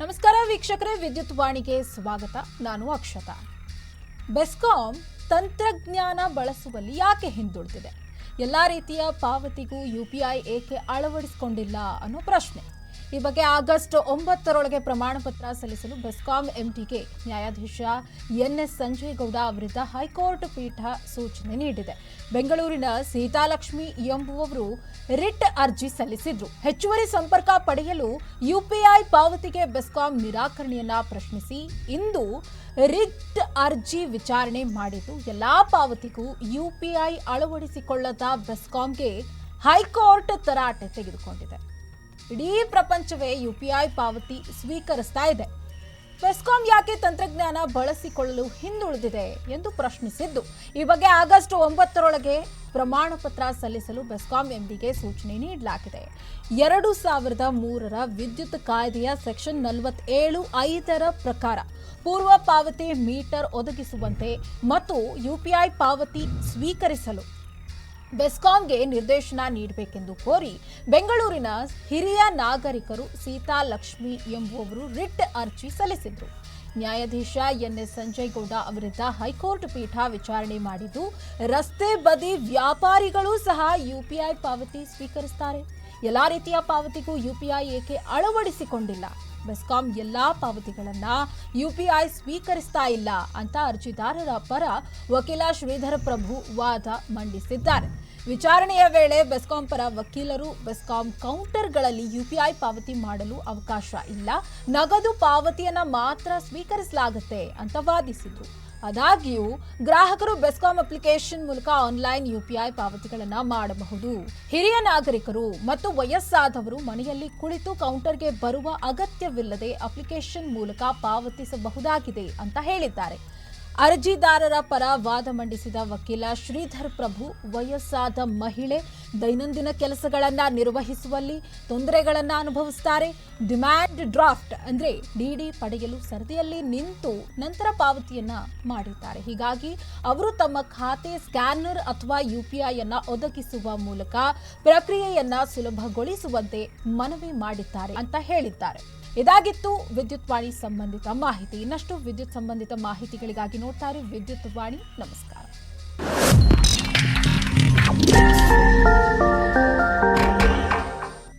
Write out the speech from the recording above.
ನಮಸ್ಕಾರ ವೀಕ್ಷಕರೇ, ವಿದ್ಯುತ್ ವಾಣಿಗೆ ಸ್ವಾಗತ. ನಾನು ಅಕ್ಷತಾ. ಬೆಸ್ಕಾಂ ತಂತ್ರಜ್ಞಾನ ಬಳಸುವಲ್ಲಿ ಯಾಕೆ ಹಿಂದುಳಿದಿದೆ? ಎಲ್ಲ ರೀತಿಯ ಪಾವತಿಗೂ ಯು ಪಿ ಐ ಏಕೆ ಅಳವಡಿಸಿಕೊಂಡಿಲ್ಲ ಅನ್ನೋ ಪ್ರಶ್ನೆ. ಈ ಬಗ್ಗೆ ಆಗಸ್ಟ್ ಒಂಬತ್ತರೊಳಗೆ ಪ್ರಮಾಣ ಪತ್ರ ಸಲ್ಲಿಸಲು ಬೆಸ್ಕಾಂ ಎಂಟಿಗೆ ನ್ಯಾಯಾಧೀಶ ಎನ್ಎಸ್ ಸಂಜಯಗೌಡ ಅವರಿದ್ದ ಹೈಕೋರ್ಟ್ ಪೀಠ ಸೂಚನೆ ನೀಡಿದೆ. ಬೆಂಗಳೂರಿನ ಸೀತಾಲಕ್ಷ್ಮಿ ಎಂಬುವವರು ರಿಟ್ ಅರ್ಜಿ ಸಲ್ಲಿಸಿದ್ರು. ಹೆಚ್ಚುವರಿ ಸಂಪರ್ಕ ಪಡೆಯಲು ಯುಪಿಐ ಪಾವತಿಗೆ ಬೆಸ್ಕಾಂ ನಿರಾಕರಣೆಯನ್ನ ಪ್ರಶ್ನಿಸಿ ಇಂದು ರಿಟ್ ಅರ್ಜಿ ವಿಚಾರಣೆ ಮಾಡಿದ್ದು, ಎಲ್ಲಾ ಪಾವತಿಗೂ ಯುಪಿಐ ಅಳವಡಿಸಿಕೊಳ್ಳದ ಬೆಸ್ಕಾಂಗೆ ಹೈಕೋರ್ಟ್ ತರಾಟೆ ತೆಗೆದುಕೊಂಡಿದೆ. ಇಡೀ ಪ್ರಪಂಚವೇ ಯುಪಿಐ ಪಾವತಿ ಸ್ವೀಕರಿಸ್ತಾ ಇದೆ. ಬೆಸ್ಕಾಂ ಯಾಕೆ ತಂತ್ರಜ್ಞಾನ ಬಳಸಿಕೊಳ್ಳಲು ಹಿಂದುಳಿದಿದೆ ಎಂದು ಪ್ರಶ್ನಿಸಿದ್ದು. ಈ ಬಗ್ಗೆ ಆಗಸ್ಟ್ ಒಂಬತ್ತರೊಳಗೆ ಪ್ರಮಾಣ ಪತ್ರ ಸಲ್ಲಿಸಲು ಬೆಸ್ಕಾಂ ಎಂಡಿಗೆ ಸೂಚನೆ ನೀಡಲಾಗಿದೆ. ಎರಡು ಸಾವಿರದ ಮೂರರ ವಿದ್ಯುತ್ ಕಾಯ್ದೆಯ ಸೆಕ್ಷನ್ ನಲವತ್ತೇಳು ಐದರ ಪ್ರಕಾರ ಪೂರ್ವ ಪಾವತಿ ಮೀಟರ್ ಒದಗಿಸುವಂತೆ ಮತ್ತು ಯುಪಿಐ ಪಾವತಿ ಸ್ವೀಕರಿಸಲು ಬೆಸ್ಕಾಂಗೆ ನಿರ್ದೇಶನ ನೀಡಬೇಕೆಂದು ಕೋರಿ ಬೆಂಗಳೂರಿನ ಹಿರಿಯ ನಾಗರಿಕರು ಸೀತಾ ಲಕ್ಷ್ಮಿ ಎಂಬುವವರು ರಿಟ್ ಅರ್ಜಿ ಸಲ್ಲಿಸಿದರು. ನ್ಯಾಯಾಧೀಶ ಎನ್ಎಸ್ ಸಂಜಯ್ ಗೌಡ ಅವರಿದ್ದ ಹೈಕೋರ್ಟ್ ಪೀಠ ವಿಚಾರಣೆ ಮಾಡಿದ್ದು, ರಸ್ತೆ ಬದಿ ವ್ಯಾಪಾರಿಗಳು ಸಹ ಯುಪಿಐ ಪಾವತಿ ಸ್ವೀಕರಿಸ್ತಾರೆ. ಎಲ್ಲ ರೀತಿಯ ಪಾವತಿಗೂ ಯುಪಿಐ ಏಕೆ ಅಳವಡಿಸಿಕೊಂಡಿಲ್ಲ? ಬೆಸ್ಕಾಂ ಎಲ್ಲಾ ಪಾವತಿಗಳನ್ನ ಯುಪಿಐ ಸ್ವೀಕರಿಸ್ತಾ ಇಲ್ಲ ಅಂತ ಅರ್ಜಿದಾರರ ಪರ ವಕೀಲ ಶ್ರೀಧರ ಪ್ರಭು ವಾದ ಮಂಡಿಸಿದ್ದಾರೆ. ವಿಚಾರಣೆಯ ವೇಳೆ ಬೆಸ್ಕಾಂ ಪರ ವಕೀಲರು ಬೆಸ್ಕಾಂ ಕೌಂಟರ್ಗಳಲ್ಲಿ ಯುಪಿಐ ಪಾವತಿ ಮಾಡಲು ಅವಕಾಶ ಇಲ್ಲ. ನಗದು ಪಾವತಿಯನ್ನ ಮಾತ್ರ ಸ್ವೀಕರಿಸಲಾಗುತ್ತೆ ಅಂತ ವಾದಿಸಿದ್ರು. ಆದಾಗ್ಯೂ, ಗ್ರಾಹಕರು ಬೆಸ್ಕಾಂ ಅಪ್ಲಿಕೇಶನ್ ಮೂಲಕ ಆನ್ಲೈನ್ ಯುಪಿಐ ಪಾವತಿಗಳನ್ನ ಮಾಡಬಹುದು. ಹಿರಿಯ ನಾಗರಿಕರು ಮತ್ತು ವಯಸ್ಸಾದವರು ಮನೆಯಲ್ಲಿ ಕುಳಿತು ಕೌಂಟರ್ಗೆ ಬರುವ ಅಗತ್ಯವಿಲ್ಲದೆ ಅಪ್ಲಿಕೇಶನ್ ಮೂಲಕ ಪಾವತಿಸಬಹುದಾಗಿದೆ ಅಂತ ಹೇಳಿದ್ದಾರೆ. ಅರ್ಜಿದಾರರ ಪರ ವಾದ ಮಂಡಿಸಿದ ವಕೀಲ ಶ್ರೀಧರ್ ಪ್ರಭು, ವಯಸ್ಸಾದ ಮಹಿಳೆ ದೈನಂದಿನ ಕೆಲಸಗಳನ್ನು ನಿರ್ವಹಿಸುವಲ್ಲಿ ತೊಂದರೆಗಳನ್ನು ಅನುಭವಿಸುತ್ತಾರೆ ಡಿಮ್ಯಾಂಡ್ ಡ್ರಾಫ್ಟ್ ಅಂದರೆ ಡಿಡಿ ಪಡೆಯಲು ಸರದಿಯಲ್ಲಿ ನಿಂತು ನಂತರ ಪಾವತಿಯನ್ನ ಮಾಡಿದ್ದಾರೆ. ಹೀಗಾಗಿ ಅವರು ತಮ್ಮ ಖಾತೆ ಸ್ಕ್ಯಾನರ್ ಅಥವಾ ಯುಪಿಐ ಅನ್ನ ಒದಗಿಸುವ ಮೂಲಕ ಪ್ರಕ್ರಿಯೆಯನ್ನು ಸುಲಭಗೊಳಿಸುವಂತೆ ಮನವಿ ಮಾಡಿದ್ದಾರೆ ಅಂತ ಹೇಳಿದ್ದಾರೆ. ಇದಾಗಿತ್ತು ವಿದ್ಯುತ್ ವಾಣಿ ಸಂಬಂಧಿತ ಮಾಹಿತಿ. ಇನ್ನಷ್ಟು ವಿದ್ಯುತ್ ಸಂಬಂಧಿತ ಮಾಹಿತಿಗಳಿಗಾಗಿ ನೋಡ್ತಾ ವಿದ್ಯುತ್ ವಾಣಿ. ನಮಸ್ಕಾರ.